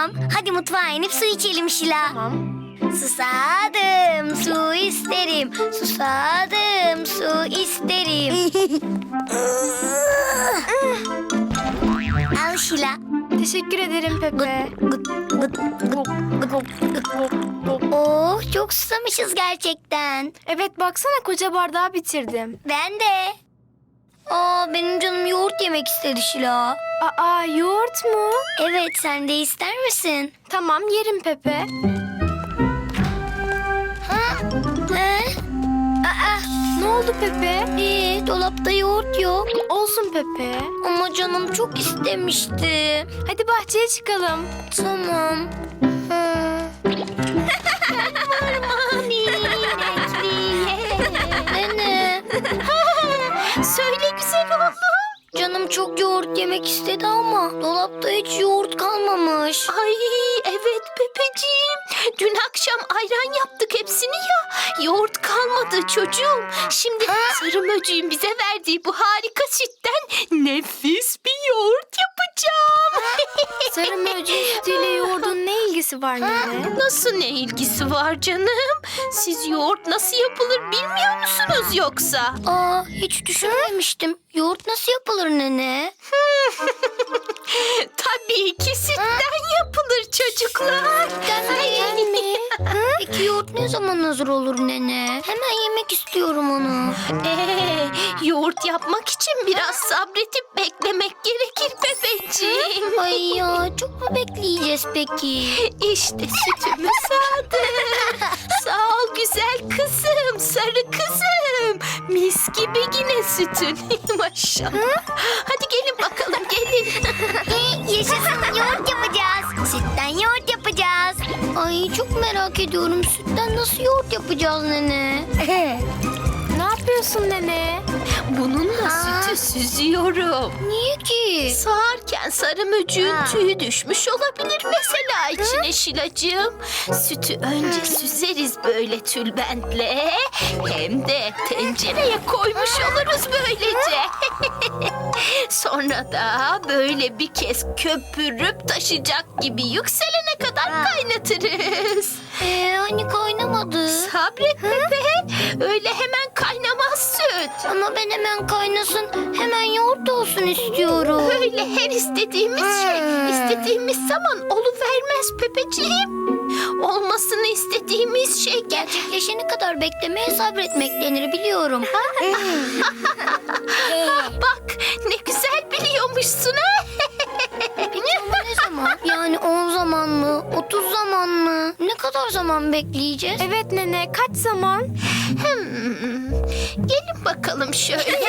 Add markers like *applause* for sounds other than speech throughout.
Tamam hadi mutfağa inip su içelim Şila. Tamam. Susadım su isterim. Susadım su isterim. Al Şila. Teşekkür ederim Pepe. Gıt, gıt, gıt, gıt, gıt. Oh çok susamışız gerçekten. Evet baksana koca bardağı bitirdim. Ben de. Aa benim canım yoğurt yemek istedi Şila. Aa yoğurt mu? Evet sen de ister misin? Tamam yerim Pepe. Ha? He? Aa, Ne oldu Pepe? ee, dolapta yoğurt yok. Olsun Pepe. Ama canım çok istemişti. Hadi bahçeye çıkalım. Tamam. Mami, *laughs* çok yoğurt yemek istedi ama dolapta hiç yoğurt kalmamış. Ay evet Pepeciğim. Dün akşam ayran yaptık hepsini ya. Yoğurt kalmadı çocuğum. Şimdi sarı möcüğün bize verdiği bu harika sütten nefis bir yoğurt yapacağım. Sarı mercimek sütüyle *laughs* yoğurdun ne ilgisi var nene? Nasıl ne ilgisi var canım? Siz yoğurt nasıl yapılır bilmiyor musunuz yoksa? Aa hiç düşünmemiştim. Yoğurt nasıl yapılır nene? *laughs* Tabii ki sütten yapılır çocuklar. Gerçekten mi? *laughs* Peki yoğurt ne zaman hazır olur nene? Hemen yemek istiyorum onu. Ee, yoğurt yapmak için biraz sabretip beklemek gerekir Pepeciğim. *laughs* Ay ya çok mu bekleyeceğiz peki? İşte sütümü sağdım. Sağ ol güzel kızım, sarı kızım. Mis gibi yine sütün. *laughs* Maşallah. Hadi gelin bakalım gelin. *laughs* Ee, yaşasın yoğurt yapacağız. Sütten yoğurt yapacağız. Ay çok merak ediyorum sütten nasıl yoğurt yapacağız nene? Yapıyorsun nene? Bununla Aa. sütü süzüyorum. Niye ki? Sağarken sarı möcüğün Ha. tüyü düşmüş olabilir mesela içine Şilacığım. Sütü önce süzeriz böyle tülbentle. Hem de tencereye koymuş oluruz böylece. *laughs* Sonra da böyle bir kez köpürüp taşacak gibi yükselene kadar kaynatırız. Ee, hani kaynamadı. Sabret Pepe. Öyle hemen kaynamaz süt. Ama ben hemen kaynasın, hemen yoğurt olsun istiyorum. Öyle her istediğimiz şey Hmm. istediğimiz zaman oluvermez Pepeciğim. Olmasını istediğimiz şey gel. Gerçekleşene kadar beklemeye sabretmek denir biliyorum. *laughs* Bak ne güzel biliyormuşsun ha. *laughs* Ama ne zaman? Yani 10 zaman mı? 30 zaman mı? Ne kadar zaman bekleyeceğiz? Evet nene kaç zaman? Hmm, Gelin bakalım şöyle. *laughs*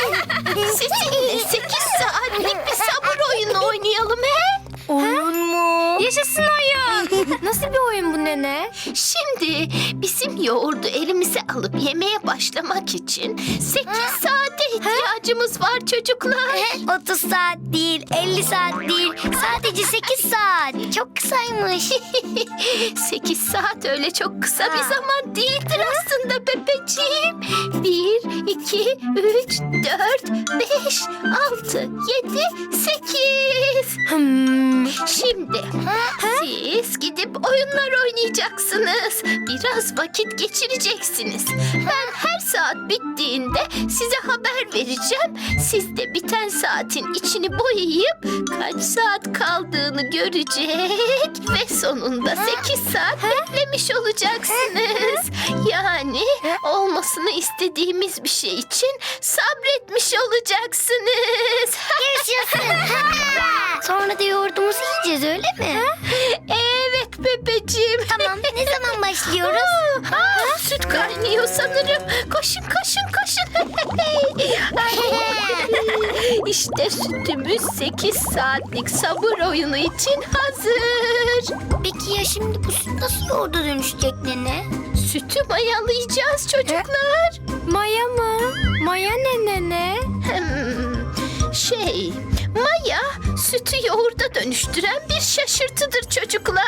Sizinle 8 saatlik bir sabır oyunu oynayalım he. Oyun mu? Yaşasın oyun. *laughs* Nasıl bir oyun bu nene? Şimdi bizim yoğurdu elimize alıp yemeye başlamak için 8 saate ihtiyacımız var çocuklar. 30 saat değil, 50 saat değil. Sadece 8 saat. Çok kısaymış. *laughs* 8 saat öyle çok kısa bir Ha. zaman değildir aslında Pepeciğim. 1, 2, 3, 4, 5, 6, 7, 8. Hmm. Şimdi siz gidip oyunlar oynayacaksınız. Biraz vakit geçireceksiniz. Ben her saat bittiğinde size haber vereceğim. Siz de biten saatin içini boyayıp kaç saat kaldığını görecek *laughs* ve sonunda 8 saat beklemiş olacaksınız. Yani olmasını istediğimiz bir şey için sabretmiş olacaksınız. *laughs* Yaşasın. Sonra da yoğurdumuzu yiyeceğiz öyle mi? Evet bebeciğim. Tamam ne zaman *laughs* başlıyoruz? Aa, süt kaynıyor sanırım. Koşun koşun koşun. İşte sütümüz 8 saatlik sabır oyunu için hazır. Peki ya şimdi bu süt nasıl yoğurda dönüşecek nene? Sütü mayalayacağız çocuklar. Maya mı? Maya ne nene? Hmm, şey, maya sütü yoğurda dönüştüren bir şaşırtıdır çocuklar.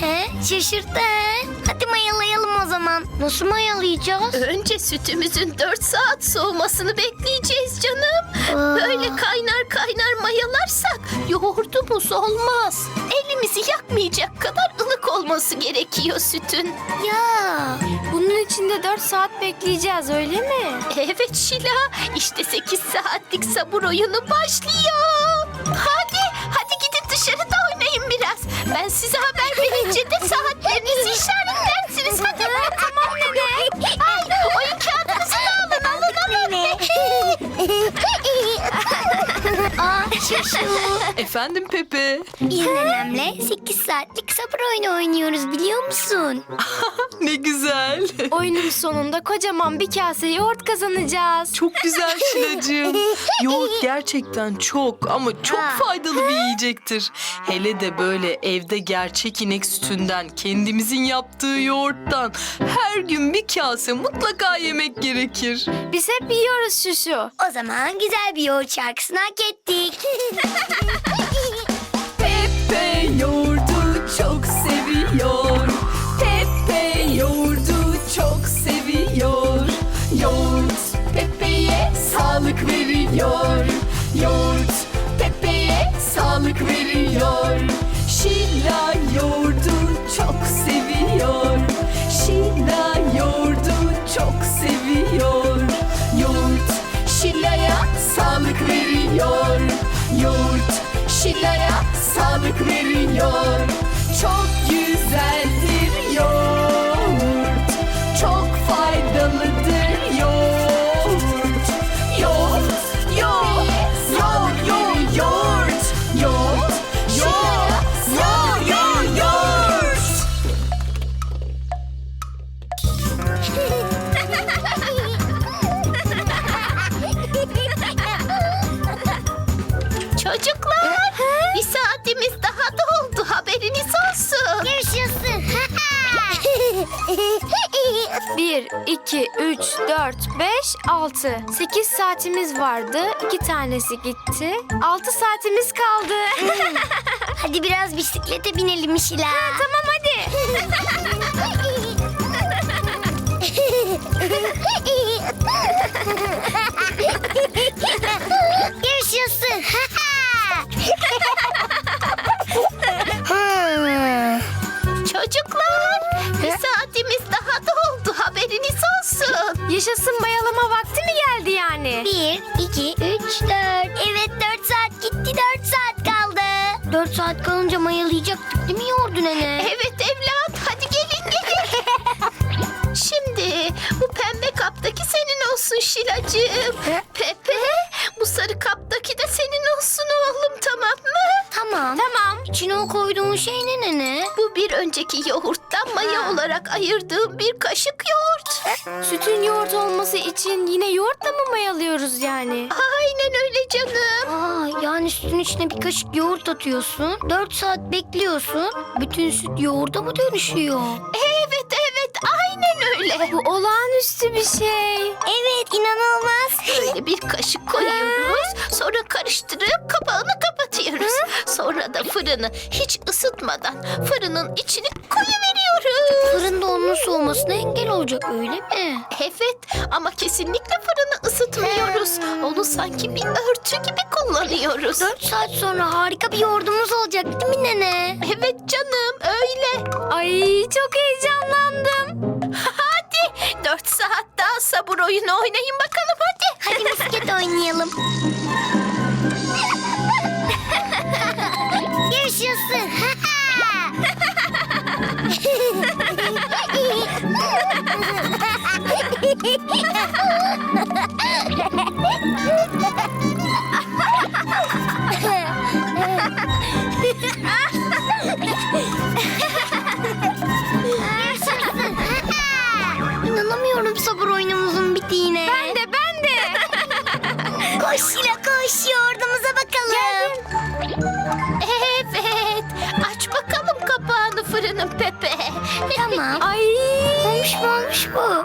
He şaşırttı he. Hadi mayalayalım o zaman. Nasıl mayalayacağız? Önce sütümüzün 4 saat soğumasını bekleyeceğiz canım. Aa. Böyle kaynar kaynar mayalarsak yoğurdumuz olmaz. Elimizi yakmayacak kadar ılık olması gerekiyor sütün. Ya Bunun için de 4 saat bekleyeceğiz öyle mi? Evet Şila, işte 8 saatlik sabır oyunu başlıyor. Hadi Ben size haber verince de saatlerinizi işaretlersiniz. Efendim Pepe. Biz nenemle 8 saatlik sabır oyunu oynuyoruz biliyor musun? *laughs* Ne güzel. Oyunun sonunda kocaman bir kase yoğurt kazanacağız. Çok güzel Şilacığım. *laughs* Yoğurt gerçekten çok ama çok Ha. faydalı bir yiyecektir. Hele de böyle evde gerçek inek sütünden, kendimizin yaptığı yoğurttan her gün bir kase mutlaka yemek gerekir. Biz hep yiyoruz şuşu. O zaman güzel bir yoğurt şarkısını hak ettik. Pepe yoğurdu sağlık veriyor. Çok güzeldir yoğurt. Çok faydalıdır yoğurt. Yoğurt, yoğurt, yoğurt, yoğurt, yoğurt. Yoğurt, yoğurt, yoğurt, yoğurt, yoğurt. *laughs* Çocuklar, 1, 2, 3, 4, 5, 6. 8 saatimiz vardı. 2 tanesi gitti. 6 saatimiz kaldı. *laughs* Hadi biraz bisiklete binelim Şila. tamam hadi. Yaşasın. Çocuklar, bir saatimiz daha doldu. Yaşasın bayalama vakti mi geldi yani? Bir, iki, üç, dört. Evet dört saat gitti dört saat kaldı. Dört saat kalınca mayalayacaktık değil mi yoğurdu nene? Evet evlat, hadi gelin gelin. *laughs* Şimdi bu pembe kaptaki senin olsun Şilacığım. Pepe, bu sarı kaptaki de senin olsun oğlum tamam mı? Tamam. Tamam. İçine o koyduğun şey ne nene? Bu bir önceki yoğurttan maya olarak ayırdığım bir kaşık yoğurt. Sütün yoğurt olması için yine yoğurtla mı mayalıyoruz yani? Aynen öyle canım. Aa, yani sütün içine bir kaşık yoğurt atıyorsun. Dört saat bekliyorsun. Bütün süt yoğurda mı dönüşüyor? Evet evet aynen öyle. Bu olağanüstü bir şey. Evet inanılmaz. Böyle bir kaşık koyuyoruz. Sonra karıştırıp kapağını kapatıyoruz. Sonra da fırını hiç ısıtmadan fırının içine koyuveriyoruz. Fırında onun soğumasına engel olacak öyle mi? Evet ama kesinlikle fırını ısıtmıyoruz. Onu sanki bir örtü gibi kullanıyoruz. Dört saat sonra harika bir yoğurdumuz olacak değil mi nene? Evet canım öyle. Ay çok heyecanlandım. *laughs* Hadi dört saat daha sabır oyunu oynayın bakalım hadi. Hadi misket oynayalım. *laughs* Yaşasın. *laughs* İnanamıyorum sabır oyunumuzun bittiğine. Ben de ben de. Koş Şila koş yoğurdumuza bakalım. Evet aç bakalım kapağını fırının Pepe. Tamam. Ay. Olmuş mu olmuş bu?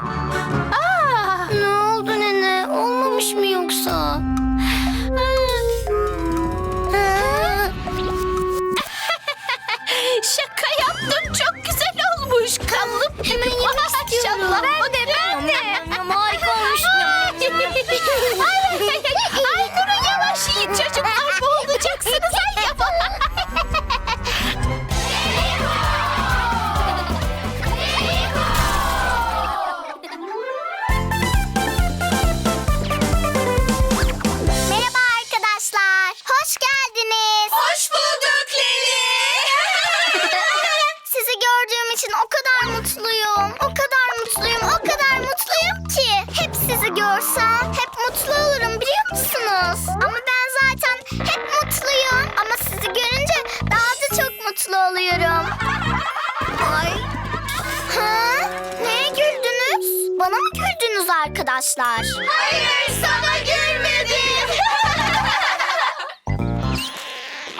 Arkadaşlar? Hayır sana gülmedim.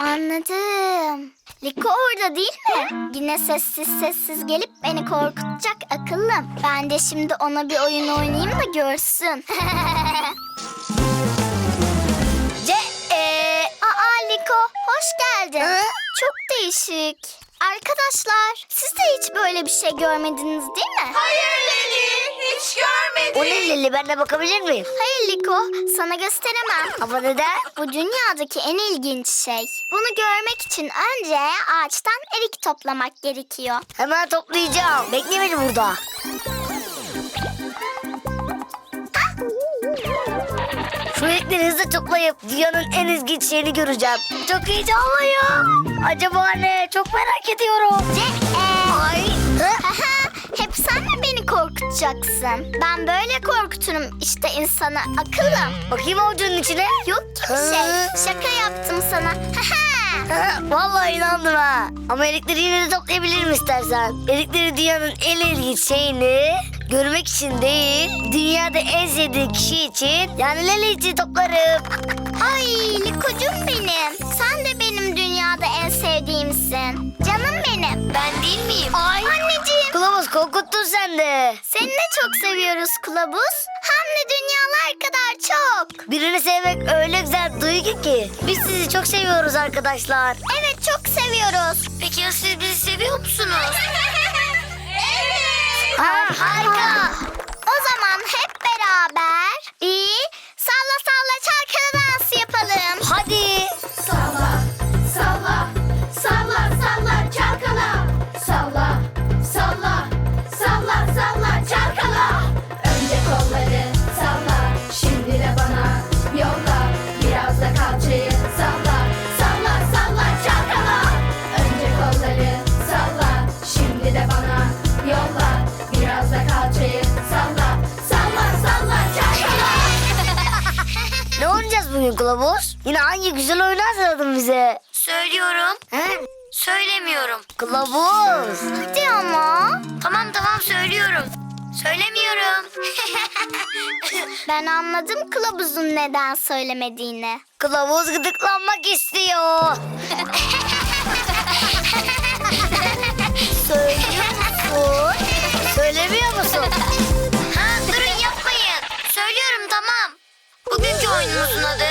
*laughs* Anladım. Liko orada değil mi? Yine sessiz sessiz gelip beni korkutacak akıllım. Ben de şimdi ona bir oyun oynayayım da görsün. *laughs* Ce e Aa Liko hoş geldin. Çok değişik. Arkadaşlar siz de hiç böyle bir şey görmediniz değil mi? Hayır Leli hiç görmedim. O ne Lili ben de bakabilir miyim? Hayır Liko sana gösteremem. Ama neden? Bu dünyadaki en ilginç şey. Bunu görmek için önce ağaçtan erik toplamak gerekiyor. Hemen toplayacağım. Bekle beni burada. Şu renkleri hızlı toplayıp dünyanın en ilginç şeyini göreceğim. Çok heyecanlıyım. Acaba ne? Çok merak ediyorum. Ay. Hep sen mi beni korkutacaksın? Ben böyle korkuturum işte insanı akıllım. Bakayım avucunun içine. Yok ki bir şey. Şaka yaptım sana. Ha, Vallahi inandım ha. Ama erikleri yine de toplayabilirim istersen. Erikleri dünyanın en ilginç şeyini görmek için değil, dünyada en sevdiği kişi için yani Leli için toplarım. Ay Liko'cum benim. Sen de benim dünyada en sevdiğimsin. Canım benim. Ben değil miyim? Ay. Anneciğim. Kılavuz korkuttun sen de. Seni de çok seviyoruz kılavuz. Hem de dünyalar kadar çok. Birini sevmek öyle güzel bir duygu ki. Biz sizi çok seviyoruz arkadaşlar. Evet çok seviyoruz. Peki ya siz bizi seviyor musunuz? *laughs* evet. Ha, harika. O zaman hep beraber bir salla salla çalkala dansı bugün kılavuz? Yine hangi güzel oyunu hazırladın bize? Söylüyorum. He? Söylemiyorum. Kılavuz. Hadi ama. Tamam tamam söylüyorum. Söylemiyorum. *laughs* ben anladım kılavuzun neden söylemediğini. Kılavuz gıdıklanmak istiyor. *laughs* Söylüyor musun? Söylemiyor musun? Bugünkü oyunumuzun adı...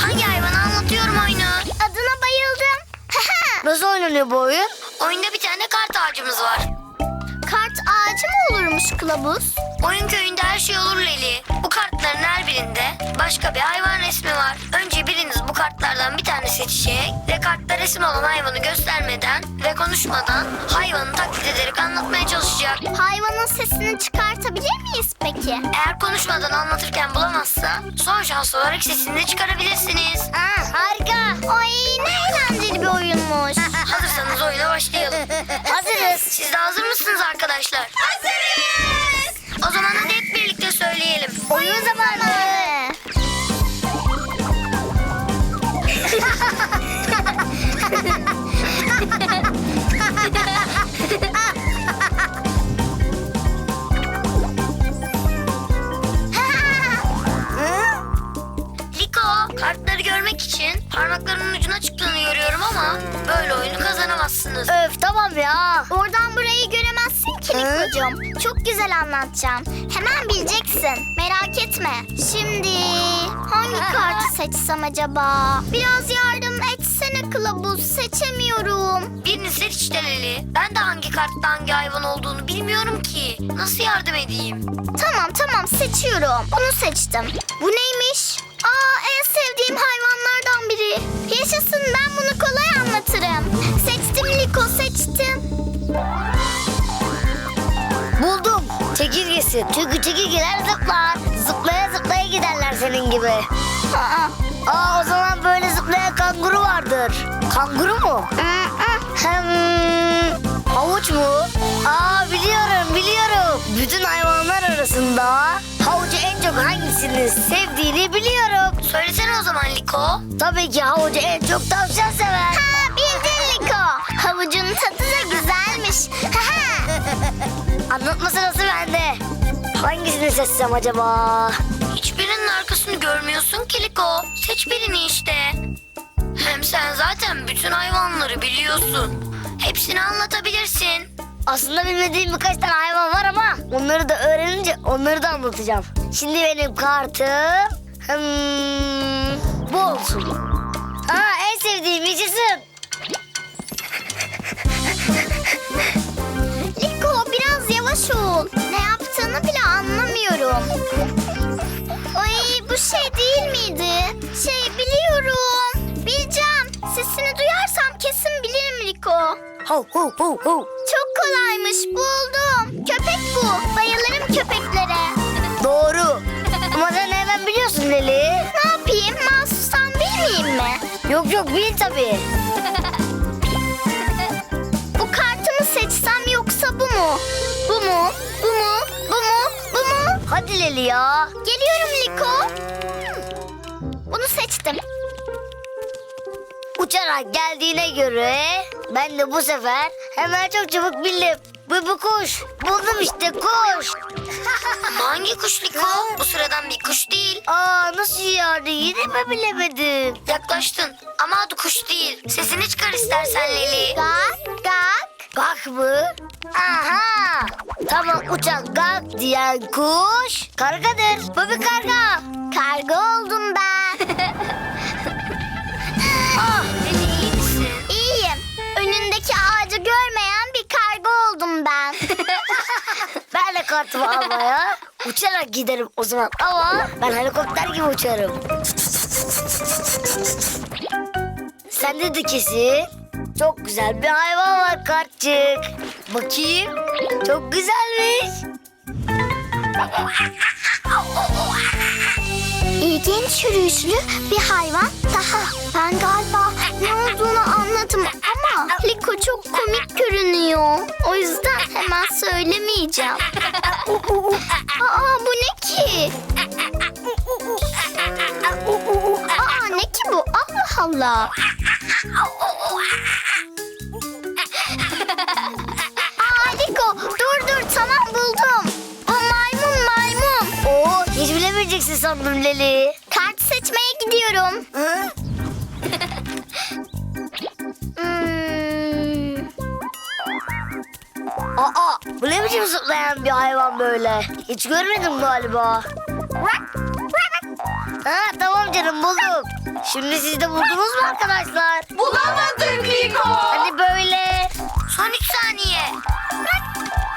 Hangi hayvanı anlatıyorum oyunu? Adına bayıldım. *laughs* Nasıl oynanıyor bu oyun? Oyunda bir tane kart ağacımız var. Kart ağacı mı olurmuş kılavuz? Oyun köyünde her şey olur Leli. Bu kartların her birinde başka bir hayvan resmi var. Önce biriniz kartlardan bir tane seçecek ve kartta resim olan hayvanı göstermeden ve konuşmadan hayvanı taklit ederek anlatmaya çalışacak. Hayvanın sesini çıkartabilir miyiz peki? Eğer konuşmadan anlatırken bulamazsa son şans olarak sesini de çıkarabilirsiniz. Aa, harika. Ay ne eğlenceli bir oyunmuş. *laughs* Hazırsanız oyuna başlayalım. *laughs* Hazırız. Siz de hazır mısınız arkadaşlar? Hazırız. Böyle oyunu kazanamazsınız. Öf tamam ya. Oradan burayı göremezsin ki Liko'cum. Çok güzel anlatacağım. Hemen bileceksin. Merak etme. Şimdi hangi kartı seçsem acaba? Biraz yardım etsene kılavuz. Seçemiyorum. Birini seç işte Leli. Ben de hangi kartta hangi hayvan olduğunu bilmiyorum ki. Nasıl yardım edeyim? Tamam tamam seçiyorum. Bunu seçtim. Bu neymiş? Aa en sevdiğim hayvanlardan biri. Yaşasın ben bunu kolay anlatırım. Seçtim Liko seçtim. Buldum. Çekirgesi. Çünkü çekirgeler zıplar. Zıplaya zıplaya giderler senin gibi. Aa, Aa o zaman böyle zıplayan kanguru vardır. Kanguru mu? Hem havuç mu? Aa biliyorum biliyorum. Bütün hayvanlar arasında havucu en çok hangisini sevdiğini biliyorum. Söylesene o zaman Liko. Tabii ki havucu en çok tavşan sever. Ha bildin Liko. Havucun tadı da güzelmiş. *laughs* Anlatma sırası bende. Hangisini seçsem acaba? Hiçbirinin arkasını görmüyorsun ki Liko. Seç birini işte. Hem sen zaten bütün hayvanları biliyorsun. Hepsini anlatabilirsin. Aslında bilmediğim birkaç tane hayvan var ama onları da öğrenince onları da anlatacağım. Şimdi benim kartım hmm, bu olsun. Aa en sevdiğim yaşasın. Liko biraz yavaş ol. Ne yaptığını bile anlamıyorum. Ay bu şey değil miydi? Şey biliyorum. Bileceğim. Sesini duyarsam Liko. Ho ho ho ho. Çok kolaymış buldum. Köpek bu. Bayılırım köpeklere. Doğru. Ama sen hemen biliyorsun Leli. Ne yapayım? Mahsustan bilmeyeyim mi? Yok yok bil tabii. Bu kartı mı seçsem yoksa bu mu? Bu mu? Bu mu? Bu mu? Bu mu? Hadi Leli ya. Geliyorum Liko. Bunu seçtim. Uçarak geldiğine göre ben de bu sefer hemen çok çabuk bildim. Bu bu kuş. Buldum işte kuş. *laughs* Hangi kuş Liko? Bu sıradan bir kuş değil. Aa nasıl yani yine mi bilemedim? Yaklaştın ama adı kuş değil. Sesini çıkar istersen Leli. Gak gak. Gak mı? Aha! Tamam uçan gak diyen kuş kargadır. Bu bir karga. Karga oldum ben. *laughs* Ah görmeyen bir karga oldum ben. *laughs* Ben de kartımı almaya uçarak giderim o zaman ama ben helikopter gibi uçarım. Sende de kesin çok güzel bir hayvan var kartçık. Bakayım çok güzelmiş. İlginç yürüyüşlü bir hayvan daha. Ben galiba ne olduğunu anladım Liko çok komik görünüyor. O yüzden hemen söylemeyeceğim. Aa bu ne ki? Aa ne ki bu? Allah Allah. Aa Liko dur dur tamam buldum. Bu maymun maymun. Oo hiç bilemeyeceksin sandım Leli. Kart seçmeye gidiyorum. Hı? Aa bu ne biçim zıplayan bir hayvan böyle? Hiç görmedim galiba. Ha tamam canım buldum. Şimdi siz de buldunuz mu arkadaşlar? Bulamadık Liko. Hani böyle. Son üç saniye.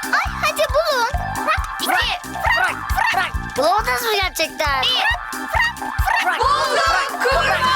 Ay hadi bulun. İki. Bulamadınız mı gerçekten? Bulduk kurbağa. Evet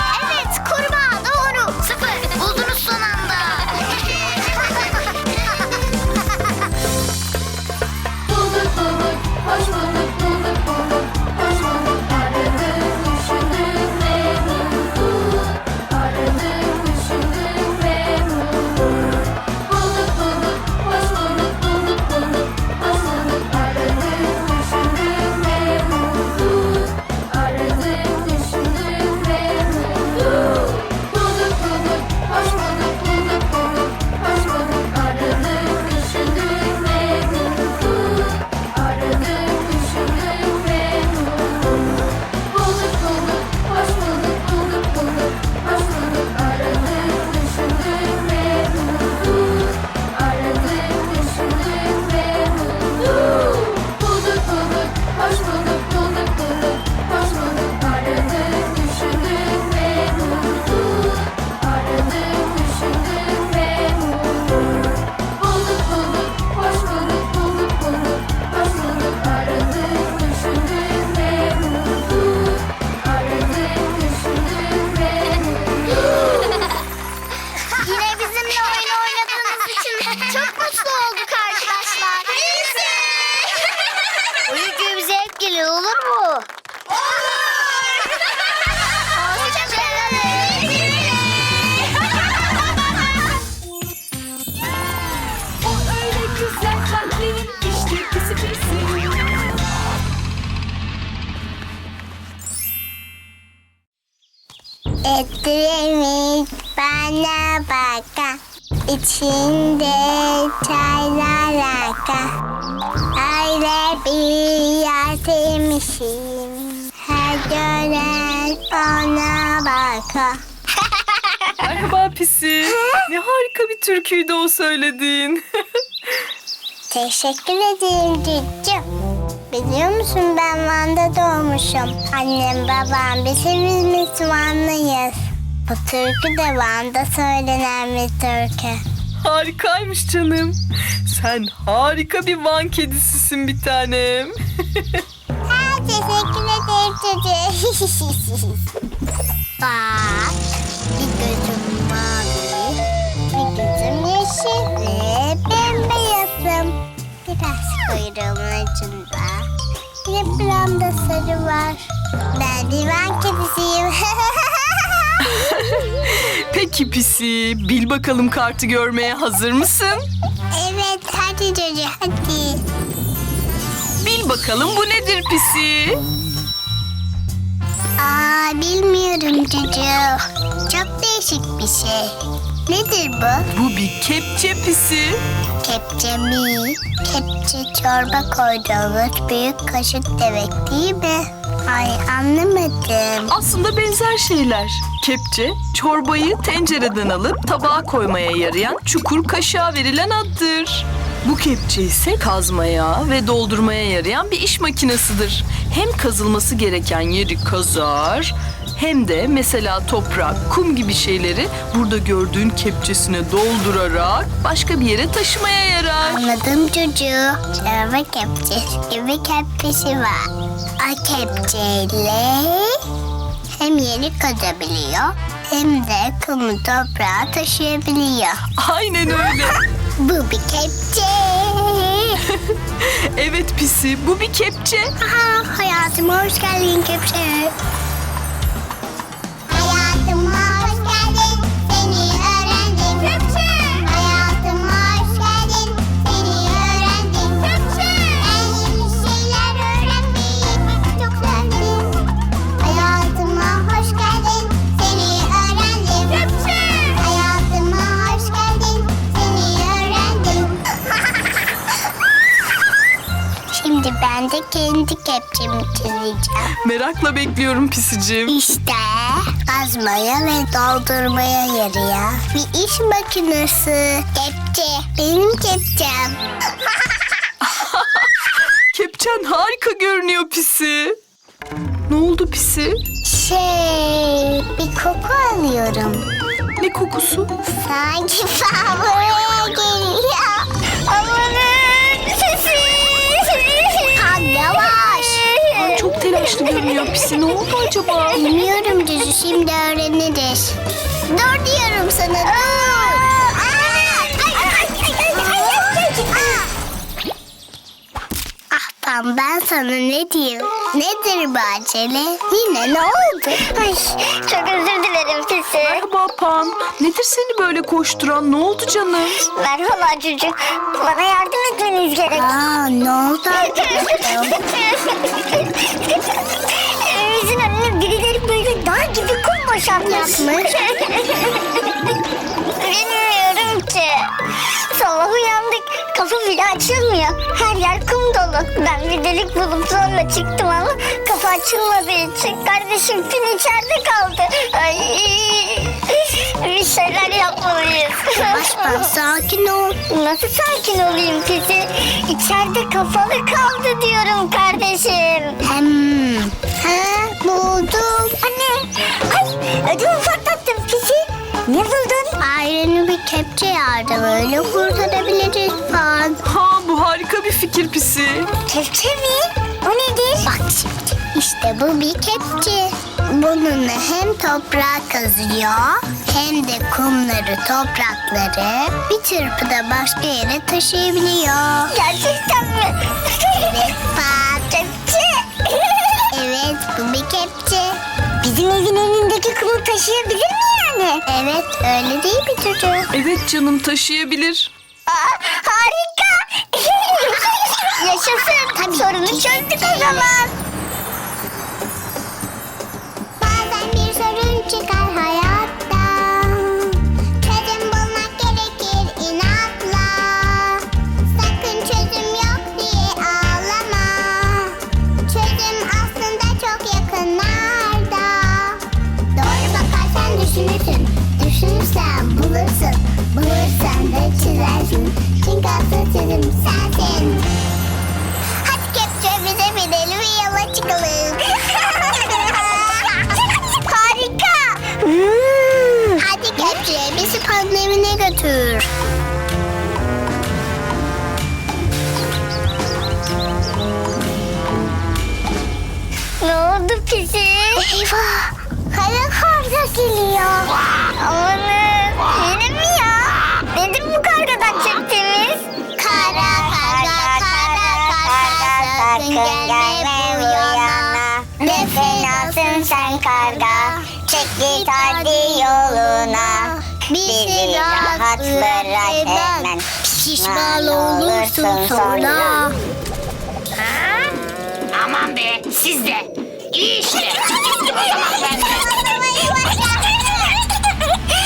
bana baka. İçinde çaylar akar. Öyle bir yer sevmişim. Her gören ona bakar. *laughs* Merhaba Pisi. Ne harika bir türküydü o söylediğin. *laughs* Teşekkür ederim cüccüm. Biliyor musun ben Van'da doğmuşum. Annem babam biz hepimiz Müslümanlıyız. Bu türkü de Van'da söylenen bir türkü. Harikaymış canım. Sen harika bir Van kedisisin bir tanem. Ha, teşekkür ederim çocuğum. *laughs* Bak bir gözüm mavi, bir gözüm yeşil ve bembeyazım. Biraz kuyruğumun ucunda. Bir buramda sarı var. Ben divan kedisiyim. *laughs* *laughs* Peki Pisi, bil bakalım kartı görmeye hazır mısın? evet hadi çocuğum hadi. Bil bakalım bu nedir Pisi? Aa bilmiyorum çocuğum. Çok değişik bir şey. Nedir bu? Bu bir kepçe Pisi. Kepçe mi? Kepçe çorba koyduğumuz büyük kaşık demek değil mi? Ay anlamadım. Aslında benzer şeyler. Kepçe, çorbayı tencereden alıp tabağa koymaya yarayan çukur kaşığa verilen addır. Bu kepçe ise kazmaya ve doldurmaya yarayan bir iş makinesidir. Hem kazılması gereken yeri kazar hem de mesela toprak, kum gibi şeyleri burada gördüğün kepçesine doldurarak başka bir yere taşımaya yarar. Anladım çocuğu. Çorba kepçesi gibi kepçesi var. O kepçeyle hem yeri kazabiliyor hem de kumu toprağa taşıyabiliyor. Aynen öyle. *laughs* Bu bir kepçe. *laughs* Evet pisi bu bir kepçe. Aha, hayatıma hoş geldin kepçe. Merakla bekliyorum pisicim. İşte kazmaya ve doldurmaya yarayan bir iş makinesi. Kepçe. Benim kepçem. *laughs* Kepçen harika görünüyor pisi. Ne oldu pisi? Şey, bir koku alıyorum. Ne kokusu? Sanki *laughs* fabrikaya geliyor. Acaba? Bilmiyorum Cüzü şimdi öğreniriz. Dur diyorum sana dur. Ah Pam ben sana ne diyeyim? Nedir bu acele? Yine ne oldu? Ay, çok özür dilerim Pisi. Merhaba Pan. Nedir seni böyle koşturan? Ne oldu canım? Merhaba çocuk. Bana yardım etmeniz gerek. Aa ne oldu *laughs* boşaltmış. Yapmış. Bilmiyorum ki. Sabah uyandık. Kapı bile açılmıyor. Her yer kum dolu. Ben bir delik bulup sonra çıktım ama kapı açılmadığı için kardeşim pin içeride kaldı. Ay. Bir şeyler yapmalıyız. Başkan sakin ol. Nasıl sakin olayım pisi? İçeride kapalı kaldı diyorum kardeşim. Hem. Ha buldum. Anne. Ay ödümü patlattım pisi. Ne buldun? Ailenin bir kepçe yardımıyla kurtarabiliriz falan. Ha bu harika bir fikir pisi. Kepçe mi? O nedir? Bak şimdi. İşte bu bir kepçe. Bununla hem toprağı kazıyor hem de kumları, toprakları bir çırpıda başka yere taşıyabiliyor. Gerçekten mi? *laughs* evet bak. Bu bir kepçe. Bizim evin önündeki kumu taşıyabilir mi yani? Evet öyle değil mi çocuğum? Evet canım taşıyabilir. Aa, harika. *laughs* Yaşasın. Tabii Sorunu çözdük o zaman. Bazen bir sorun çıkar hayatta. Sensin, sensin. Hadi kepçe bize binelim ve yola çıkalım. *laughs* Harika. Hadi kepçe bizi pandemine götür. Ne oldu pisi? Eyvah. Kara karga geliyor. Gelme bu yana. Ne fenasın sen karga. Çek git hadi yoluna. Bizi rahat bırak hemen. Pişman olursun sonra. Aman be siz de. İyi işte. *laughs* O zaman ben de.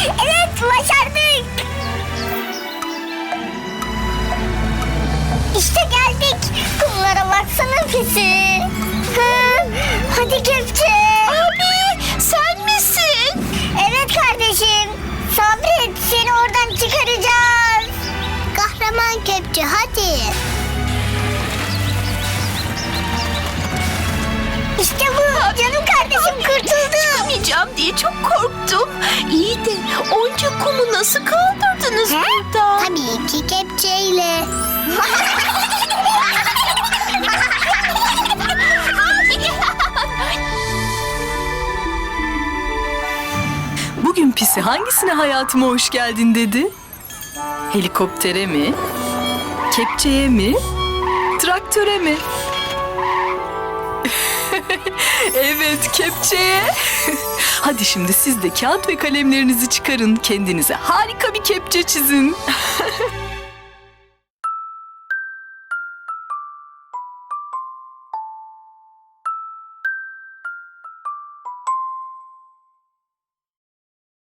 evet başardık. İşte geldik. Kumlara baksana pisi. Hı, hadi kepçe. Abi sen misin? Evet kardeşim. Sabret seni oradan çıkaracağız. Kahraman kepçe hadi. İşte bu. Canım kardeşim kurtuldu. Çıkamayacağım diye çok korktum. İyi de onca kumu nasıl kaldırdınız He? burada? Tabii ki kepçeyle. Bugün pisi hangisine hayatıma hoş geldin dedi? Helikoptere mi? Kepçeye mi? Traktöre mi? *laughs* evet kepçeye. *laughs* Hadi şimdi siz de kağıt ve kalemlerinizi çıkarın. Kendinize harika bir kepçe çizin. *laughs*